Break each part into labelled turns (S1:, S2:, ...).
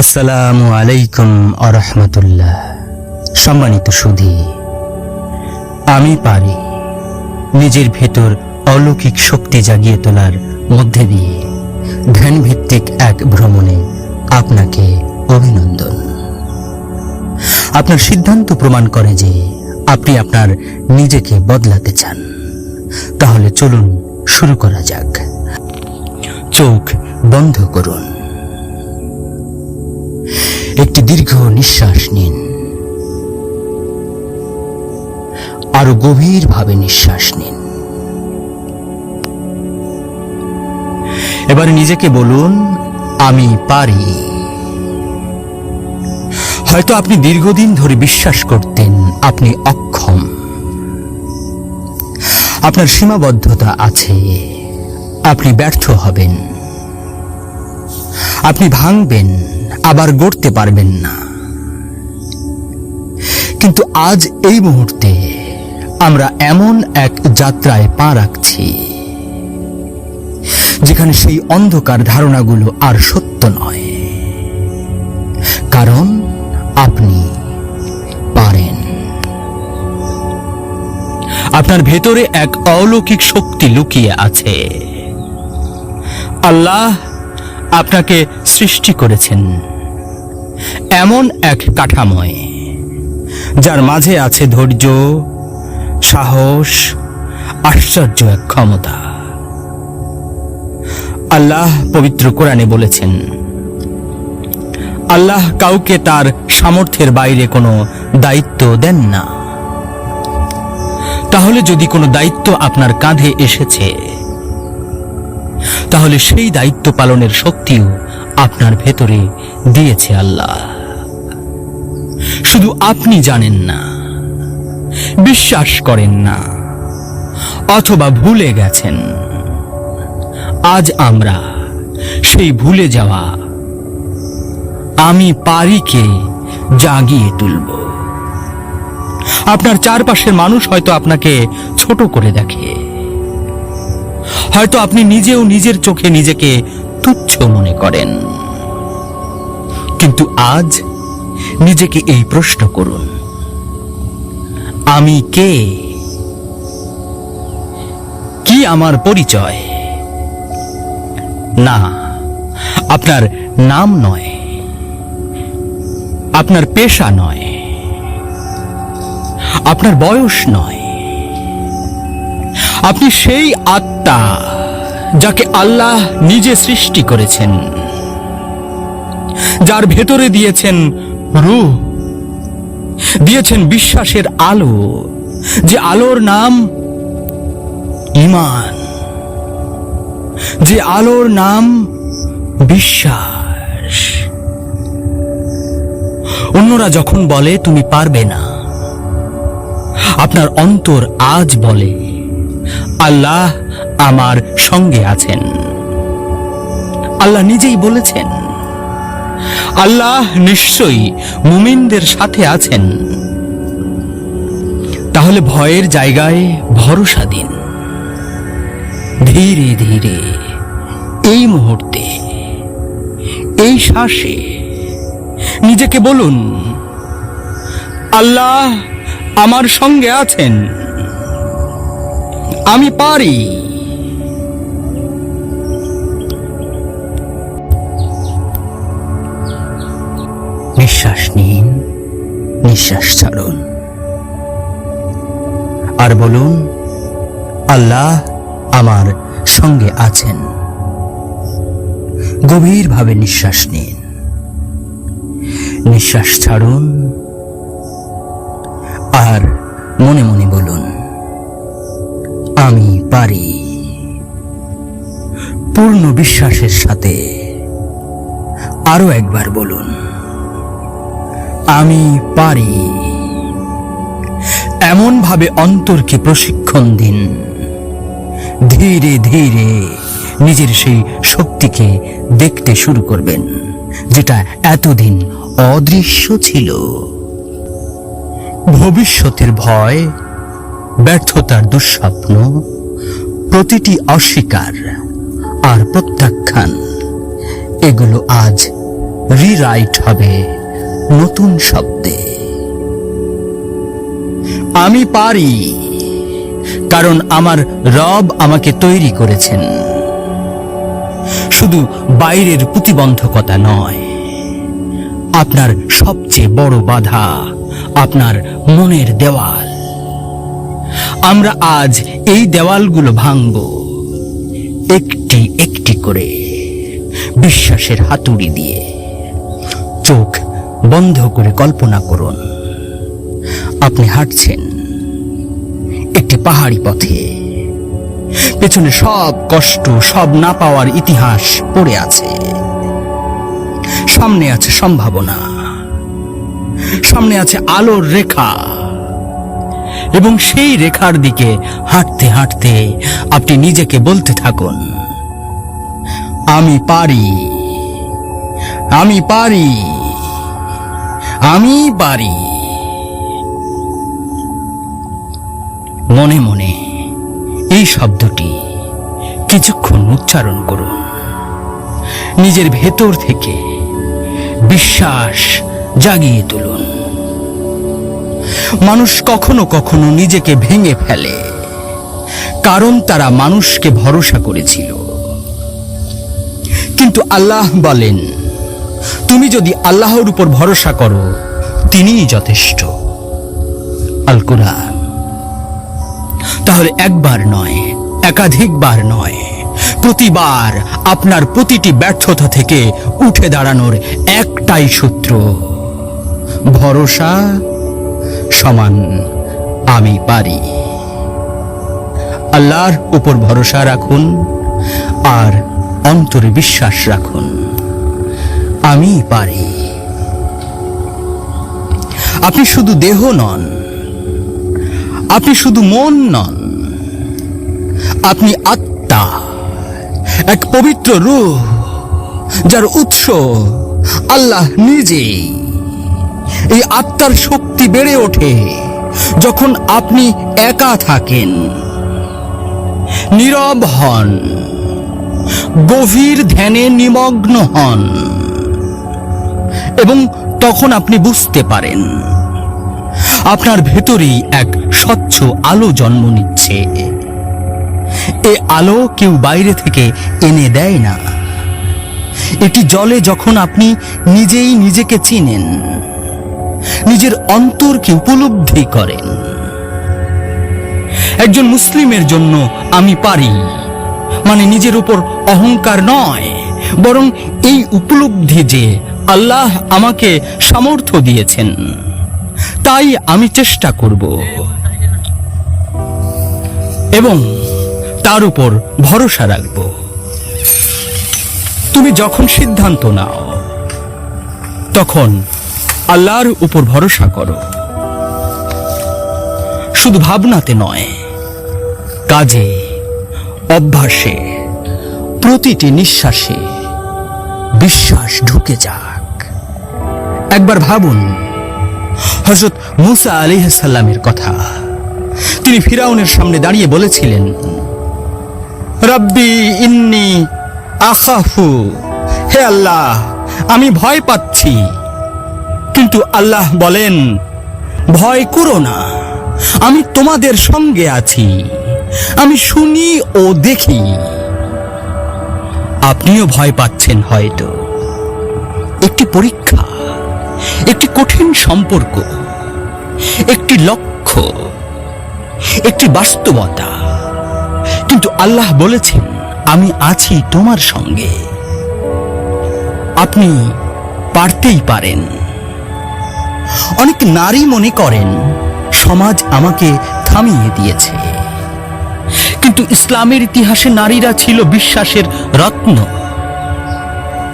S1: আসসালামু আলাইকুম আরহামতুল্লাহ। সম্মানিত সুধী, আমি পারি নিজের ভেতর অলৌকিক শক্তি জাগিয়ে তোলার মধ্যে দিয়ে ধ্যান ভিত্তিক এক ভ্রমণে আপনাকে অভিনন্দন। আপনার সিদ্ধান্ত প্রমাণ করে যে আপনি আপনার নিজেকে বদলাতে চান। তাহলে চলুন শুরু করা যাক। চোখ বন্ধ করুন। একটি দীর্ঘ নিঃশ্বাস নিন। আরও গভীরভাবে নিঃশ্বাস নিন। এবার নিজেকে বলুন, আমি পারি। হয়তো আপনি দীর্ঘদিন ধরে বিশ্বাস করতেন, আপনি অক্ষম। আপনার সীমাবদ্ধতা আছে, আপনি ব্যর্থ হবেন। আপনি ভাঙবেন আবার গড়তে পারবেন না। কিন্তু আজ এই মুহূর্তে আমরা এমন এক যাত্রায় পা রাখছি, যেখানে সেই অন্ধকার ধারণাগুলো আর সত্য নয়। কারণ আপনি পারেন। আপনার ভেতরে এক অলৌকিক শক্তি লুকিয়ে আছে। আল্লাহ আপনাকে সৃষ্টি করেছেন। এমন এক কাঠাময়, যার মাঝে আছে ধৈর্য, সাহস, আশ্চর্য এক ক্ষমতা। আল্লাহ পবিত্র কোরআনে বলেছেন, আল্লাহ কাউকে তার সামর্থ্যের বাইরে কোনো দায়িত্ব দেন না। তাহলে যদি কোনো দায়িত্ব আপনার কাঁধে এসেছে তাহলে সেই দায়িত্ব পালনের শক্তিও আপনার ভেতরে দিয়েছে আল্লাহ। শুধু আপনি জানেন না, বিশ্বাস করেন না, অথবা ভুলে গেছেন। আজ আমরা সেই ভুলে যাওয়া আমি পারিকে জাগিয়ে তুলব। আপনার চারপাশের মানুষ হয়তো আপনাকে ছোট করে দেখে। হয়তো আপনি নিজেও নিজের চোখে নিজেকে তুচ্ছ মনে করেন। কিন্তু আজ নিজেকে এই প্রশ্ন করুন, আমি কে? কি আমার পরিচয়? না, আপনার নাম নয়, আপনার পেশা নয়, আপনার বয়স নয়, আপনি সেই আত্মা যাকে আল্লাহ নিজে সৃষ্টি করেছেন, যার ভেতরে দিয়েছেন রূহ, দিয়েছেন বিশ্বাসের আলো, যে আলোর নাম ইমান যে আলোর নাম বিশ্বাস। অন্যরা যখন বলে, তুমি পারবে না। আপনার অন্তর আজ বলে, আল্লাহ আমার সঙ্গে আছেন। আল্লাহ নিজেই বলেছেন, আল্লাহ নিশ্চয়ই মুমিনদের সাথে আছেন। তাহলে ভয়ের জায়গায় ভরসা দিন। ধীরে ধীরে এই মুহূর্তে, এই শ্বাসে নিজেকে বলুন, আল্লাহ আমার সঙ্গে আছেন। আমি পারি। নিঃশ্বাস নিন, নিঃশ্বাস ছাড়ুন। আর বলুন, আল্লাহ আমার সঙ্গে আছেন। গভীরভাবে নিঃশ্বাস নিন। নিঃশ্বাস ছাড়ুন। আর মনে মনে বলুন, আমি পারি। পূর্ণ বিশ্বাসের সাথে আরও একবার বলুন আমি পারি। এমন ভাবে অন্তরকে প্রশিক্ষণ দিন। ধীরে ধীরে নিজের সেই শক্তিকে দেখতে শুরু করবেন, যেটা এতদিন অদৃশ্য ছিল। ভবিষ্যতের ভয়, ব্যর্থতার দুঃস্বপ্ন, প্রতিটি অস্বীকার আর প্রত্যাখ্যান, এগুলো আজ রিরাইট হবে। নতুন শব্দে। আমি পারি, কারণ আমার রব আমাকে তৈরি করেছেন। শুধু বাইরের প্রতিবন্ধকতা নয়, আপনার সবচেয়ে বড় বাধা আপনার মনের দেওয়াল। আমরা আজ এই দেওয়ালগুলো ভাঙব, একটি একটি করে, বিশ্বাসের হাতুড়ি দিয়ে। চোখ বন্ধ করে কল্পনা করুন। আপনি হাঁটছেন একটি পাহাড়ি পথে। পেছনে সব কষ্ট, সব না পাওয়ার ইতিহাস পড়ে আছে। সামনে আছে সম্ভাবনা। সামনে আছে আলোর রেখা। এবং সেই রেখার দিকে হাঁটতে হাঁটতে আপনি নিজেকে বলতে থাকুন, আমি পারি। আমি পারি। আমি পারি মনে মনে এই শব্দটি কিছুক্ষণ উচ্চারণ করুন। নিজের ভেতর থেকে বিশ্বাস জাগিয়ে তুলুন। মানুষ কখনো কখনো নিজেকে ভেঙে ফেলে, কারণ তারা মানুষকে ভরসা করেছিল। কিন্তু আল্লাহ বলেন তুমি যদি আল্লাহর উপর ভরসা করো, তিনিই যথেষ্ট। আল কোরআন তাহলে একবার নয়, একাধিকবার নয়, প্রতিবার আপনার প্রতিটি ব্যর্থতা থেকে উঠে দাঁড়ানোর একটাই সূত্র, ভরসা সমান আমি পারি। আল্লাহর উপর ভরসা রাখুন আর অন্তরে বিশ্বাস রাখুন। আমি পারি। আপনি শুধু দেহ নন, আপনি শুধু মন নন, আপনি আত্মা, এক পবিত্র রূহ যার উৎস আল্লাহ নিজেই। এই আত্মার শক্তি বেড়ে ওঠে যখন আপনি একা থাকেন, নীরব হন, গভীর ধ্যানে নিমগ্ন হন। এবং তখন আপনি বুঝতে পারেন। আপনার ভেতরেই এক স্বচ্ছ আলো জন্ম নিচ্ছে। এ আলো কেউ বাইরে থেকে এনে দেয় না। এটি জলে যখন আপনি নিজেই নিজেকে চিনেন, নিজের অন্তরকে উপলব্ধি করেন। একজন মুসলিমের জন্য আমি পারি মানে নিজের উপর অহংকার নয়, বরং এই উপলব্ধি যে আল্লাহ আমাকে সামর্থ্য দিয়েছেন। তাই আমি চেষ্টা করব। এবং তার উপর ভরসা রাখব। তুমি যখন সিদ্ধান্ত নাও, তখন আল্লাহর উপর ভরসা করো। শুধু ভাবনাতে নয়, কাজে, অভ্যাসে, প্রতিটি নিঃশ্বাসে বিশ্বাস ঢুকে যাক একবার ভাবুন হজরত মুসা আলিহাসাল্লামের কথা। তিনি ফিরাউনের সামনে দাঁড়িয়ে বলেছিলেন, রব্বি ইন্নি আখাফু, হে আল্লাহ, আমি ভয় পাচ্ছি। কিন্তু আল্লাহ বলেন, ভয় করো না, আমি তোমাদের সঙ্গে আছি, আমি শুনি ও দেখি। আপনিও ভয় পাচ্ছেন হয়তো। একটি পরীক্ষা একটি কঠিন সম্পর্ক, একটি লক্ষ্য, একটি বাস্তবতা। কিন্তু আল্লাহ বলেছেন, আমি আছি তোমার সঙ্গে। আপনি পারতেই পারেন। অনেক নারী মনে করেন, সমাজ আমাকে থামিয়ে দিয়েছে। কিন্তু ইসলামের ইতিহাসে নারীরা ছিল বিশ্বাসের রত্ন।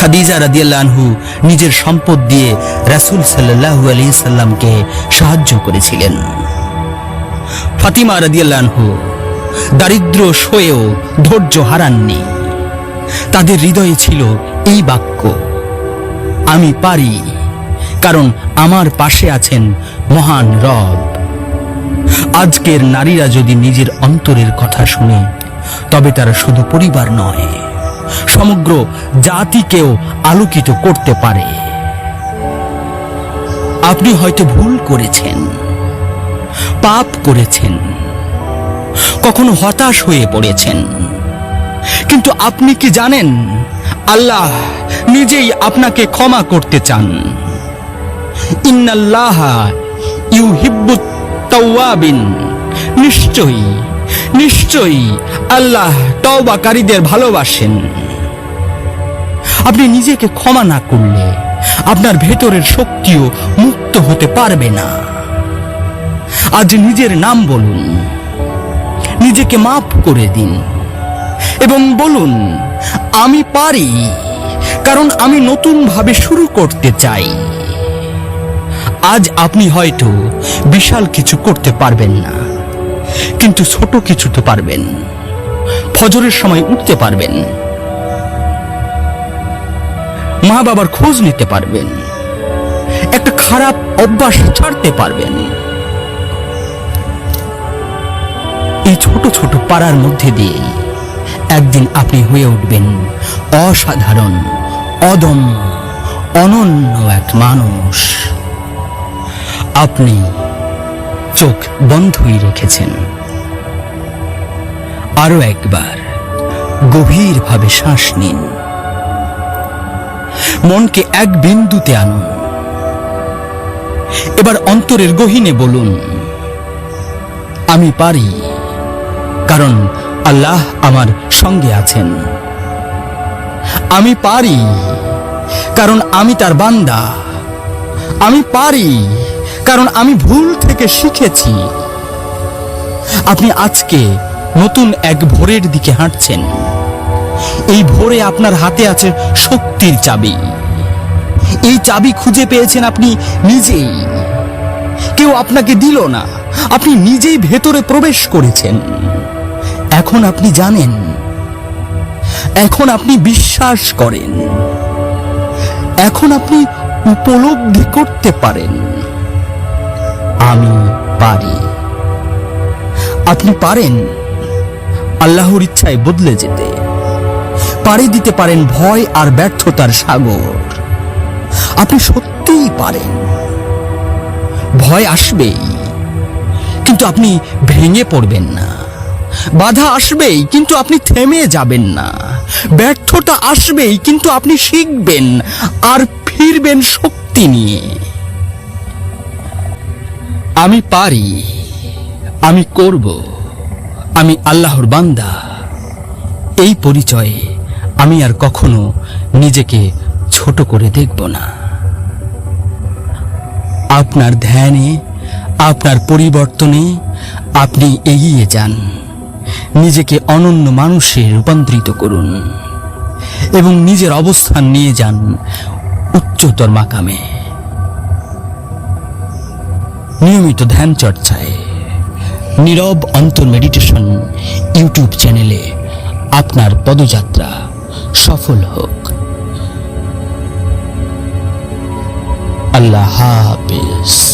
S1: খাদিজা রাদিয়াল্লাহু নিজের সম্পদ দিয়ে রাসূল সাল্লাল্লাহু আলাইহি সাল্লামকে সাহায্য করেছিলেন। ফাতিমা রাদিয়াল্লাহু দারিদ্র সয়েও ধৈর্য হারাননি। তাদের হৃদয়ে ছিল এই বাক্য, আমি পারি, কারণ আমার পাশে আছেন মহান রব। আজকের নারীরা যদি নিজের অন্তরের কথা শুনে, তবে তারা শুধু পরিবার নয় সমগ্র জাতিকেও আলোকিত করতে পারে। আপনি হয়তো ভুল করেছেন, পাপ করেছেন, কখনো হতাশ হয়ে পড়েছেন। কিন্তু আপনি কি জানেন, আল্লাহ নিজেই আপনাকে ক্ষমা করতে চান। ইন্নাল্লাহ ইউহিব্বুত নিশ্চয়ই নিশ্চয়ই আল্লাহ তওবাকারীদের ভালোবাসেন। আপনি নিজেকে ক্ষমা না করলে আপনার ভেতরের শক্তিও মুক্ত হতে পারবে না। আজ নিজের নাম বলুন, নিজেকে মাফ করে দিন এবং বলুন, আমি পারি, কারণ আমি নতুন ভাবে শুরু করতে চাই। আজ আপনি হয়তো বিশাল কিছু করতে পারবেন না, কিন্তু ছোট কিছু তো পারবেন। ফজরের সময় উঠতে পারবেন। মা বাবার খোঁজ নিতে পারবেন। একটা খারাপ অভ্যাস ছাড়তে পারবেন। এই ছোট ছোট পাড়ার মধ্যে দিয়ে একদিন আপনি হয়ে উঠবেন অসাধারণ, অদম্য, অনন্য এক মানুষ। আপনি চোখ বন্ধই রেখেছেন। আরও একবার গভীরভাবে শ্বাস নিন। মনকে এক বিন্দুতে আনুন। এবার অন্তরের গহীনে বলুন, আমি পারি, কারণ আল্লাহ আমার সঙ্গে আছেন। আমি পারি, কারণ আমি তার বান্দা। আমি পারি, কারণ আমি ভুল থেকে শিখেছি। আপনি আজকে নতুন এক ভোরের দিকে হাঁটছেন। এই ভোরে আপনার হাতে আছে শক্তির চাবি। এই চাবি খুঁজে পেয়েছেন আপনি নিজেই। কেউ আপনাকে দিল না, আপনি নিজেই ভেতরে প্রবেশ করেছেন। এখন আপনি জানেন, এখন আপনি বিশ্বাস করেন, এখন আপনি উপলব্ধি করতে পারেন। আমি পারি। আপনি পারেন আল্লাহর ইচ্ছায় বদলে যেতে। পাড়ি দিতে পারেন ভয় আর ব্যর্থতার সাগর। আপনি সত্যিই পারেন। ভয় আসবেই, কিন্তু আপনি ভেঙে পড়বেন না। বাধা আসবেই, কিন্তু আপনি থেমে যাবেন না। ব্যর্থতা আসবেই, কিন্তু আপনি শিখবেন আর ফিরবেন শক্তি নিয়ে। আমি পারি, আমি করব, আমি আল্লাহর বান্দা, এই পরিচয়ে আমি আর কখনো নিজেকে ছোট করে দেখব না। আপনার ধ্যানে, আপনার পরিবর্তনে আপনি এগিয়ে যান। নিজেকে অনন্য মানুষে রূপান্তরিত করুন এবং নিজের অবস্থান নিয়ে যান উচ্চতর মাকামে। নিয়মিত ধ্যান চর্চায়, নীরব অন্তর মেডিটেশন ইউটিউব চ্যানেলে আপনার পদযাত্রা সফল হোক। আল্লাহ হাফেজ।